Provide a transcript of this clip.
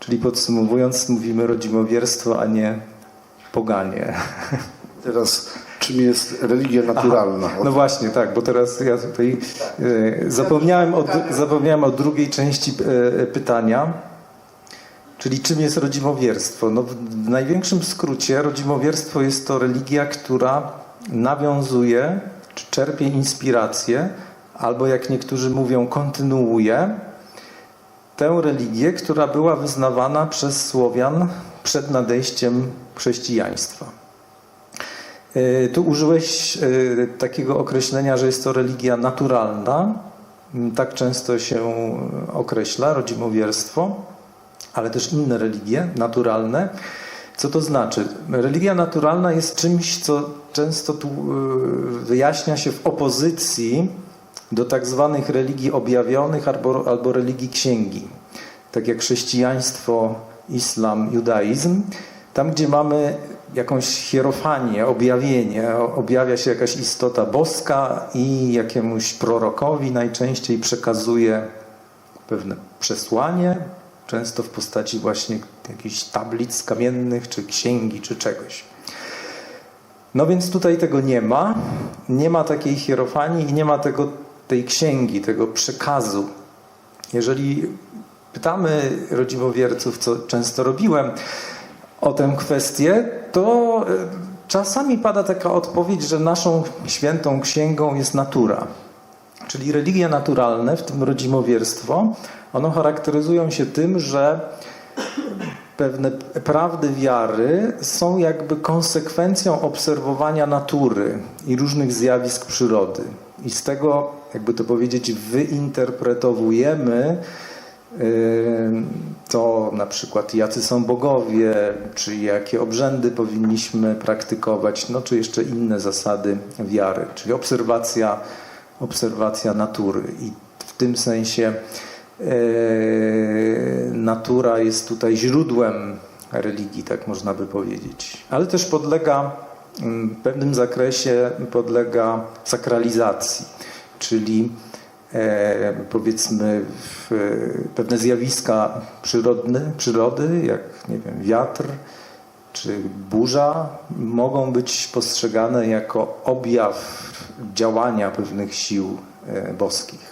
Czyli podsumowując, mówimy rodzimowierstwo, a nie poganie. Teraz, czym jest religia naturalna? No właśnie, tak, bo teraz ja tutaj e, zapomniałem, o, zapomniałem o drugiej części e, pytania, czyli czym jest rodzimowierstwo. No, w, w największym skrócie rodzimowierstwo jest to religia, która nawiązuje, czy czerpie inspirację, albo jak niektórzy mówią, kontynuuje tę religię, która była wyznawana przez Słowian przed nadejściem chrześcijaństwa. E, Tu użyłeś e, takiego określenia, że jest to religia naturalna. M, Tak często się określa rodzimowierstwo, ale też inne religie naturalne. Co to znaczy? Religia naturalna jest czymś, co często tu e, wyjaśnia się w opozycji do tak zwanych religii objawionych albo, albo religii księgi. Tak jak chrześcijaństwo, islam, judaizm. Tam, gdzie mamy jakąś hierofanię, objawienie, objawia się jakaś istota boska i jakiemuś prorokowi najczęściej przekazuje pewne przesłanie, często w postaci właśnie jakichś tablic kamiennych, czy księgi, czy czegoś. No więc tutaj tego nie ma. Nie ma takiej hierofanii i nie ma tego, tej księgi, tego przekazu. Jeżeli pytamy rodzimowierców, co często robiłem, o tę kwestię, to e, czasami pada taka odpowiedź, że naszą świętą księgą jest natura. Czyli religie naturalne, w tym rodzimowierstwo, one charakteryzują się tym, że pewne prawdy wiary są jakby konsekwencją obserwowania natury i różnych zjawisk przyrody. I z tego, jakby to powiedzieć, wyinterpretowujemy to na przykład jacy są bogowie, czy jakie obrzędy powinniśmy praktykować, no czy jeszcze inne zasady wiary, czyli obserwacja, obserwacja natury. I w tym sensie e, natura jest tutaj źródłem religii, tak można by powiedzieć. Ale też podlega w pewnym zakresie podlega sakralizacji, czyli e, powiedzmy pewne zjawiska przyrodne, przyrody, jak nie wiem, wiatr czy burza, mogą być postrzegane jako objaw działania pewnych sił e, boskich.